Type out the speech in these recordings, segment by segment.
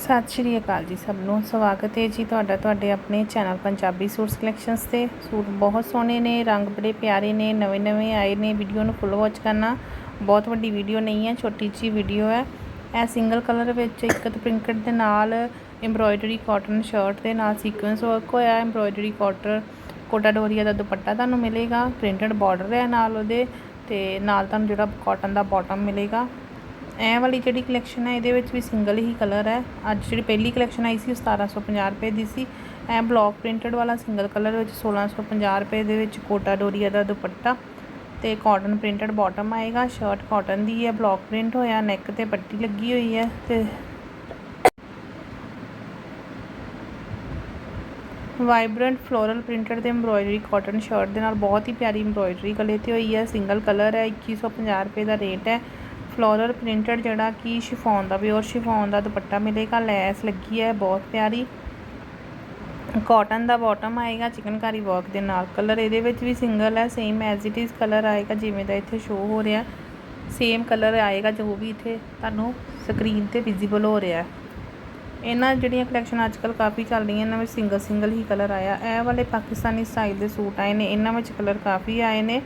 ਸਤਿ ਸ਼੍ਰੀ ਅਕਾਲ ਜੀ ਸਭ ਨੂੰ। ਸਵਾਗਤ ਹੈ ਜੀ ਤੁਹਾਡਾ, ਤੁਹਾਡੇ ਆਪਣੇ ਚੈਨਲ ਪੰਜਾਬੀ ਸੂਟਸ ਕਲੈਕਸ਼ਨਸ ਤੇ। ਸੂਟ ਬਹੁਤ ਸੋਹਣੇ ਨੇ, ਰੰਗ ਬੜੇ ਪਿਆਰੇ ਨੇ, ਨਵੇਂ ਨਵੇਂ ਆਏ ਨੇ। ਵੀਡੀਓ ਨੂੰ ਫੁੱਲ ਵਾਚ ਕਰਨਾ ਬਹੁਤ ਵੱਡੀ ਵੀਡੀਓ ਨਹੀਂ ਹੈ, ਛੋਟੀ ਜੀ ਵੀਡੀਓ ਹੈ। ਇਹ ਸਿੰਗਲ ਕਲਰ ਵਿੱਚ ਇੱਕ ਪ੍ਰਿੰਟਡ ਦੇ ਨਾਲ ਐਮਬ੍ਰੋਇਡਰੀ ਕਾਟਨ ਸ਼ਰਟ ਦੇ ਨਾਲ ਸੀਕੁਐਂਸ ਵਰਕ ਹੋਇਆ। ਐਮਬ੍ਰੋਇਡਰੀ ਕਾਟਨ ਕੋਟਾ ਡੋਰੀਆ ਦਾ ਦੁਪੱਟਾ ਤੁਹਾਨੂੰ ਮਿਲੇਗਾ। ਪ੍ਰਿੰਟਡ ਬਾਰਡਰ ਹੈ ਨਾਲ ਉਹਦੇ ਤੇ ਨਾਲ ਤੁਹਾਨੂੰ ਜਿਹੜਾ ਕਾਟਨ ਦਾ ਬਾਟਮ ਮਿਲੇਗਾ। ਐ ਵਾਲੀ ਜਿਹੜੀ ਕਲੈਕਸ਼ਨ ਹੈ, ਇਹਦੇ ਵਿੱਚ ਵੀ ਸਿੰਗਲ ਹੀ ਕਲਰ ਹੈ। ਅੱਜ ਜਿਹੜੀ ਪਹਿਲੀ ਕਲੈਕਸ਼ਨ ਆਈ ਸੀ, ਉਹ 1750 ਰੁਪਏ ਦੀ ਸੀ। ਐ ਬਲੌਕ ਪ੍ਰਿੰਟਡ ਵਾਲਾ ਸਿੰਗਲ ਕਲਰ ਵਿੱਚ 1650 ਰੁਪਏ ਦੇ ਵਿੱਚ ਕੋਟਾ ਡੋਰੀਆ ਦਾ ਦੁਪੱਟਾ ਤੇ ਕਾਟਨ ਪ੍ਰਿੰਟਡ ਬਾਟਮ ਆਏਗਾ। ਸ਼ਰਟ ਕਾਟਨ ਦੀ ਹੈ ਬਲੌਕ ਪ੍ਰਿੰਟ ਹੋਇਆ ਨੈਕ ਤੇ ਪੱਟੀ ਲੱਗੀ ਹੋਈ ਹੈ ਤੇ ਵਾਈਬ੍ਰੈਂਟ ਫਲੋਰਲ ਪ੍ਰਿੰਟਡ ਤੇ ਐਮਬ੍ਰੋਇਡਰੀ ਕਾਟਨ ਸ਼ਰਟ ਦੇ ਨਾਲ ਬਹੁਤ ਹੀ ਪਿਆਰੀ ਐਮਬ੍ਰੋਇਡਰੀ ਗਲੇ ਤੇ ਹੋਈ ਹੈ। ਸਿੰਗਲ ਕਲਰ ਹੈ 2150 ਰੁਪਏ ਦਾ ਰੇਟ ਹੈ। ਫਲੋਰਲ ਪ੍ਰਿੰਟਡ ਜਿਹੜਾ ਕਿ ਸ਼ਿਫੋਨ ਦਾ ਪਿਓਰ ਸ਼ਿਫੋਨ ਦਾ ਦੁਪੱਟਾ ਮਿਲੇਗਾ, ਲੈਸ ਲੱਗੀ ਹੈ, ਬਹੁਤ ਪਿਆਰੀ। ਕਾਟਨ ਦਾ ਬਾਟਮ ਆਏਗਾ, ਚਿਕਨਕਾਰੀ ਵਰਕ ਦੇ ਨਾਲ। ਕਲਰ ਇਹਦੇ ਵਿੱਚ ਵੀ ਸਿੰਗਲ ਹੈ same as it is colour ਆਏਗਾ, ਜਿਵੇਂ ਦਾ ਇੱਥੇ ਸ਼ੋ ਹੋ ਰਿਹਾ। ਸੇਮ ਕਲਰ ਆਏਗਾ, ਜੋ ਵੀ ਇੱਥੇ ਤੁਹਾਨੂੰ ਸਕਰੀਨ ਤੇ ਵਿਜ਼ੀਬਲ ਹੋ ਰਿਹਾ। ਇਹਨਾਂ ਜਿਹੜੀਆਂ ਕਲੈਕਸ਼ਨ ਅੱਜਕੱਲ ਕਾਫੀ ਚੱਲ ਰਹੀਆਂ, ਇਹਨਾਂ ਵਿੱਚ ਸਿੰਗਲ ਸਿੰਗਲ ਹੀ ਕਲਰ ਆਇਆ। ਇਹ ਵਾਲੇ ਪਾਕਿਸਤਾਨੀ ਸਟਾਈਲ ਦੇ ਸੂਟ ਆਏ ਨੇ, ਇਹਨਾਂ ਵਿੱਚ ਕਲਰ ਕਾਫੀ ਆਏ ਨੇ।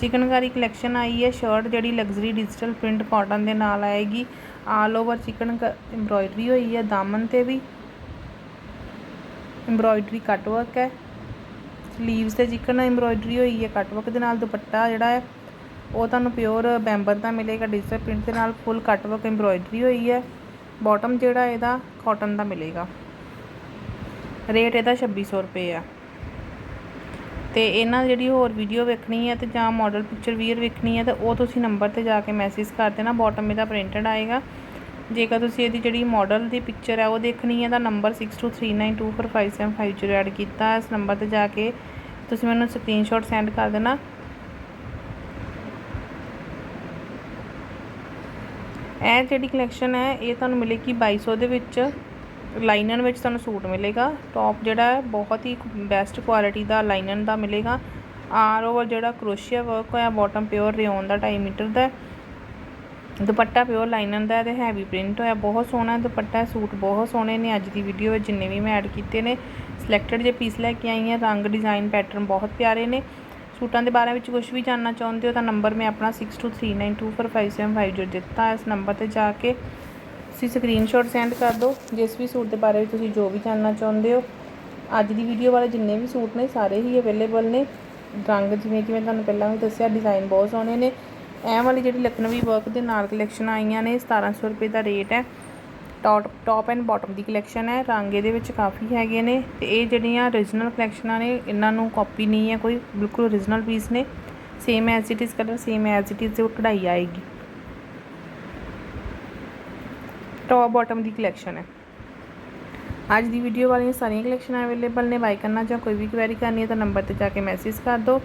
ਚਿਕਨਕਾਰੀ ਕਲੈਕਸ਼ਨ ਆਈ ਹੈ। ਸ਼ਰਟ ਜਿਹੜੀ ਲਗਜ਼ਰੀ ਡਿਜੀਟਲ ਪ੍ਰਿੰਟ ਕਾਟਨ ਦੇ ਨਾਲ ਆਏਗੀ। ਆਲ ਓਵਰ ਚਿਕਨ ਐਮਬ੍ਰੋਇਡਰੀ ਹੋਈ ਹੈ। ਦਾਮਨ ਤੇ ਵੀ ਐਮਬ੍ਰੋਇਡਰੀ ਕੱਟ ਵਰਕ ਹੈ। ਸਲੀਵਸ ਤੇ ਚਿਕਨ ਐਮਬ੍ਰੋਇਡਰੀ ਹੋਈ ਹੈ। ਕੱਟ ਵਰਕ ਦੇ ਨਾਲ ਦੁਪੱਟਾ ਜਿਹੜਾ ਹੈ, ਉਹ ਤੁਹਾਨੂੰ ਪਿਓਰ ਬੈਂਬਰ ਦਾ ਮਿਲੇਗਾ। ਡਿਜੀਟਲ ਪ੍ਰਿੰਟ ਦੇ ਨਾਲ ਫੁੱਲ ਕੱਟ ਵਰਕ ਐਮਬ੍ਰੋਇਡਰੀ ਹੋਈ ਹੈ। ਬਾਟਮ ਜਿਹੜਾ ਇਹਦਾ ਕਾਟਨ ਦਾ ਮਿਲੇਗਾ। ਰੇਟ ਇਹਦਾ 2600 ਰੁਪਏ ਆ। ਅਤੇ ਇਹਨਾਂ ਜਿਹੜੀ ਹੋਰ ਵੀਡੀਓ ਵੇਖਣੀ ਹੈ ਅਤੇ ਜਾਂ ਮਾਡਲ ਪਿਕਚਰ ਵੀਅਰ ਵੇਖਣੀ ਹੈ ਤਾਂ ਉਹ ਤੁਸੀਂ ਨੰਬਰ ਤੇ ਜਾ ਕੇ ਮੈਸੇਜ ਕਰ ਦੇਣਾ ਬੋਟਮ ਇਹਦਾ ਪ੍ਰਿੰਟਡ ਆਏਗਾ। ਜੇਕਰ ਤੁਸੀਂ ਇਹਦੀ ਜਿਹੜੀ ਮਾਡਲ ਦੀ ਪਿਕਚਰ ਹੈ ਉਹ ਦੇਖਣੀ ਹੈ ਤਾਂ ਨੰਬਰ 6239245750 ਐਡ ਕੀਤਾ। ਇਸ ਨੰਬਰ ਤੇ ਜਾ ਕੇ ਤੁਸੀਂ ਮੈਨੂੰ ਸਕਰੀਨਸ਼ਾਟ ਸੈਂਡ ਕਰ ਦੇਣਾ। ਇਹ ਜਿਹੜੀ ਕਲੈਕਸ਼ਨ ਹੈ, ਇਹ ਤੁਹਾਨੂੰ ਮਿਲੇਗੀ 2200 ਦੇ ਵਿੱਚ। ਲਾਈਨਨ ਵਿੱਚ ਤੁਹਾਨੂੰ ਸੂਟ ਮਿਲੇਗਾ। ਟੌਪ ਜਿਹੜਾ ਹੈ, ਬਹੁਤ ਹੀ ਬੈਸਟ ਕੁਆਲਿਟੀ ਦਾ ਲਾਈਨਨ ਦਾ ਮਿਲੇਗਾ। ਆਰ ਓਵਰ ਜਿਹੜਾ ਕਰੋਸ਼ੀਆ ਵਰਕ ਹੋਇਆ ਬਾਟਮ ਪਿਓਰ ਰਿਓਨ ਦਾ 2.5 ਮੀਟਰ ਦਾ ਦੁਪੱਟਾ ਪਿਓਰ ਲਾਈਨਨ ਦਾ ਤੇ ਹੈਵੀ ਪ੍ਰਿੰਟ ਹੋਇਆ। ਬਹੁਤ ਸੋਹਣਾ ਦੁਪੱਟਾ ਸੂਟ ਬਹੁਤ ਸੋਹਣੇ ਨੇ। ਅੱਜ ਦੀ ਵੀਡੀਓ ਵਿੱਚ ਜਿੰਨੇ ਵੀ ਮੈਂ ਐਡ ਕੀਤੇ ਨੇ ਸਿਲੈਕਟਡ ਜੇ ਪੀਸ ਲੈ ਕੇ ਆਈ ਹਾਂ। ਰੰਗ ਡਿਜ਼ਾਈਨ ਪੈਟਰਨ ਬਹੁਤ ਪਿਆਰੇ ਨੇ। ਸੂਟਾਂ ਦੇ ਬਾਰੇ ਵਿੱਚ ਕੁਝ ਵੀ ਜਾਣਨਾ ਚਾਹੁੰਦੇ ਹੋ ਤਾਂ ਨੰਬਰ ਮੈਂ ਆਪਣਾ 6239245750 ਦਿੱਤਾ ਇਸ ਨੰਬਰ ਤੇ ਜਾ ਕੇ ਤੁਸੀਂ ਸਕਰੀਨਸ਼ਾਟ ਸੈਂਡ ਕਰ ਦਿਓ, ਜਿਸ ਵੀ ਸੂਟ ਦੇ ਬਾਰੇ ਵਿੱਚ ਤੁਸੀਂ ਜੋ ਵੀ ਜਾਣਨਾ ਚਾਹੁੰਦੇ ਹੋ। ਅੱਜ ਦੀ ਵੀਡੀਓ ਵਾਲੇ ਜਿੰਨੇ ਵੀ ਸੂਟ ਨੇ, ਸਾਰੇ ਹੀ ਅਵੇਲੇਬਲ ਨੇ। ਰੰਗ ਜਿਵੇਂ ਕਿ ਮੈਂ ਤੁਹਾਨੂੰ ਪਹਿਲਾਂ ਵੀ ਦੱਸਿਆ ਡਿਜ਼ਾਈਨ ਬਹੁਤ ਸੋਹਣੇ ਨੇ। ਐ ਵਾਲੀ ਜਿਹੜੀ ਲਖਨਵੀ ਵਰਕ ਦੇ ਨਾਲ ਕਲੈਕਸ਼ਨ ਆਈਆਂ ਨੇ 1700 ਰੁਪਏ ਦਾ ਰੇਟ ਹੈ। ਟੌਪ ਟੌਪ ਐਂਡ ਬਾਟਮ ਦੀ ਕਲੈਕਸ਼ਨ ਹੈ। ਰੰਗ ਇਹਦੇ ਵਿੱਚ ਕਾਫੀ ਹੈਗੇ ਨੇ। ਤੇ ਇਹ ਜਿਹੜੀਆਂ origignal ਕਲੈਕਸ਼ਨਾਂ ਨੇ, ਇਹਨਾਂ ਨੂੰ ਕਾਪੀ ਨਹੀਂ ਹੈ ਕੋਈ, ਬਿਲਕੁਲ origignal ਪੀਸ ਨੇ। Same as it is colour same as it is ਉਹ ਕਢਾਈ ਆਏਗੀ। ਟੌਪ ਬਾਟਮ ਦੀ ਕਲੈਕਸ਼ਨ ਹੈ। ਅੱਜ ਦੀ ਵੀਡੀਓ ਵਾਲੀਆਂ ਸਾਰੀਆਂ ਕਲੈਕਸ਼ਨਾਂ ਅਵੇਲੇਬਲ ਨੇ। ਬਾਈ ਕਰਨਾ ਜਾਂ ਕੋਈ ਵੀ ਕੁਐਰੀ ਕਰਨੀ ਹੈ ਤਾਂ ਨੰਬਰ ਤੇ ਜਾ ਕੇ ਮੈਸੇਜ ਕਰ ਦਿਓ।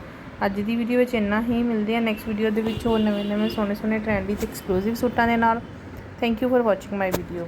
ਅੱਜ ਦੀ ਵੀਡੀਓ ਵਿੱਚ ਇੰਨਾ ਹੀ। ਮਿਲਦੇ ਆ ਨੈਕਸਟ ਵੀਡੀਓ ਦੇ ਵਿੱਚ ਹੋਰ ਨਵੇਂ ਨਵੇਂ ਸੋਹਣੇ ਸੋਹਣੇ ਟ੍ਰੈਂਡੀ ਤੇ ਐਕਸਕਲੂਸਿਵ ਸੂਟਾਂ ਦੇ ਨਾਲ। Thank you for watching my video